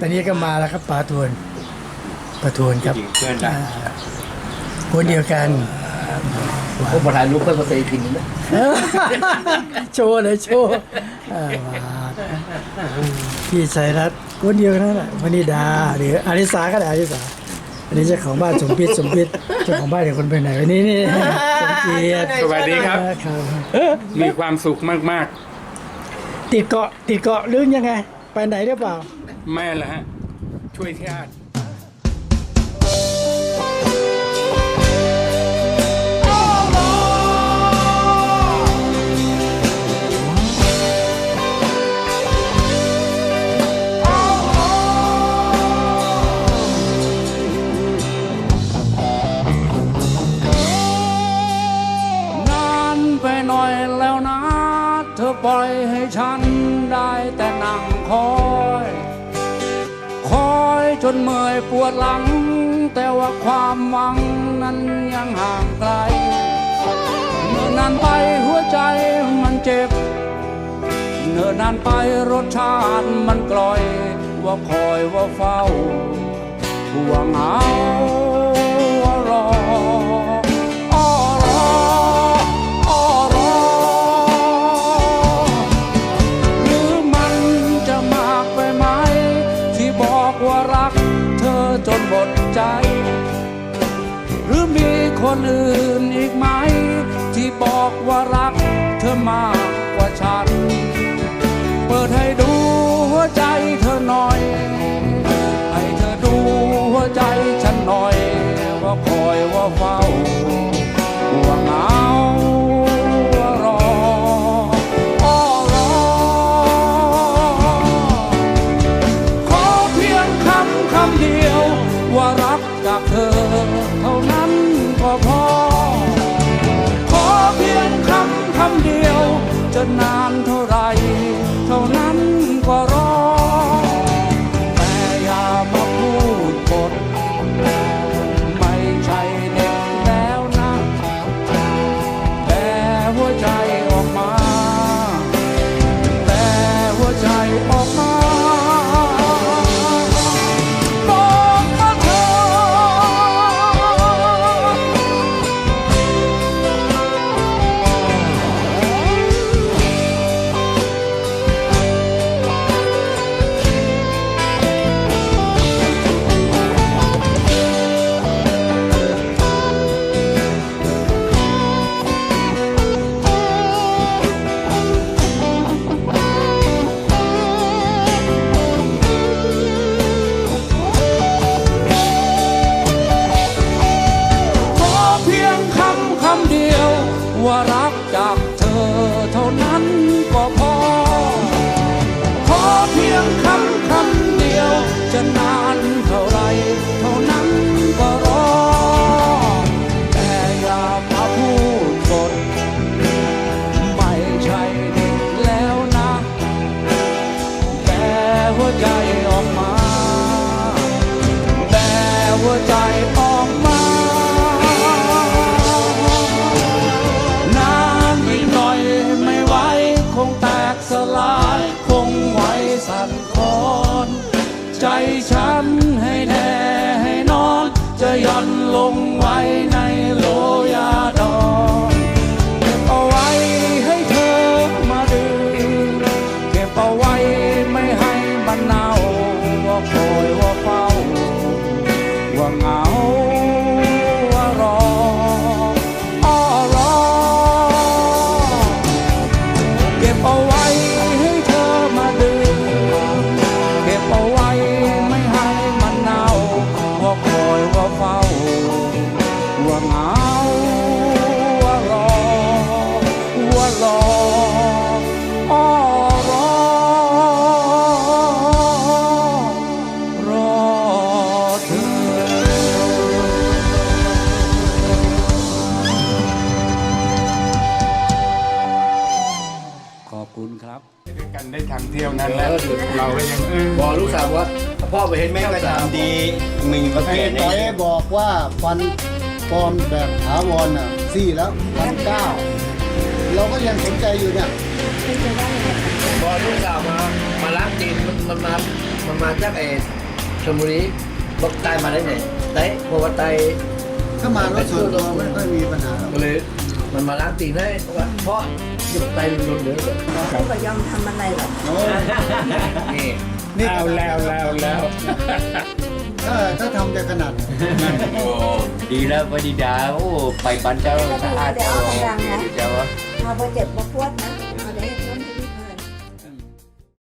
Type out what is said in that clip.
ตอนนี้ก็มาแล้วครับป๋าทวนป๋าทวนครับจริงเพื่อนได้คนเดียวกันผมมาถ่ายรูปเพื่อนมาเซพินนะโชว์เลยโชว์อ่าพี่ชัยรัตน์คนเดียวกันนั่นแหละวนิดา หรืออาริสาก็ได้อาริสาอันนี้เจ้าของบ้านสมพิษสมพิษเจ้าของบ้านเดี๋ยวคนไปไหนวันนี้นี่สมเกียรติสวัสดีครับครับมีความสุขมากติดเกาะติดเกาะหรือยังไง ไปไหนหรือเปล่าๆ แม่ละฮะ ช่วยชาตินานไปหน่อยแล้วนะเธอปล่อยให้ฉันได้แต่นั่งคอยคอย จนเมื่อยปวดหลัง แต่ว่าความหวังนั้นยังห่างไกล เมื่อนานไปหัวใจมันเจ็บ เนิ่นนานไปรสชาติมันกลอย ว่าคอยว่าเฝ้าว่าเอา หมดใจ หรือมีคนอื่นอีกไหม ที่บอกว่ารักเธอมากกว่าฉัน นานเท่า ใจฉันให้แน่ให้นอน จะย่อนลงไว้ใน ทำเที่ยวนั้นแล้วเราก็ยังเออบอกลูกสาวว่าพ่อไปเห็นแม่ไปสาวทำดีมึงก็ไอ้เปลี่ยนต่อยเองบอกว่าฟันปลอมแบบถาวรน่ะสี่แล้วพันเก้าเราก็ยังสนใจอยู่เนี่ยบอลูกสาวมามาล้างตีนมันมันมามันมาจากเอชลบุรีบอกตายมาได้ไงไตเพราะว่าไตถ้ามารถส่วนตัวไม่ค่อยมีปัญหาหรอกก็เลย มันมาล้างตีนให้เพราะว่าเพราะอยู่ไตหลุดเหลือเขาก็ยอมทำอะไรหรอกโอ้นี่นี่เอาแล้วแล้วแล้วถ้าถ้าทำได้ขนาดไหนโอ้ดีแล้วพอดีดาโอ้ไปปันเจ้าสะอาดเดี๋ยวเอากำลังนะเจ้าเอาไปเจ็บมาปวดนะ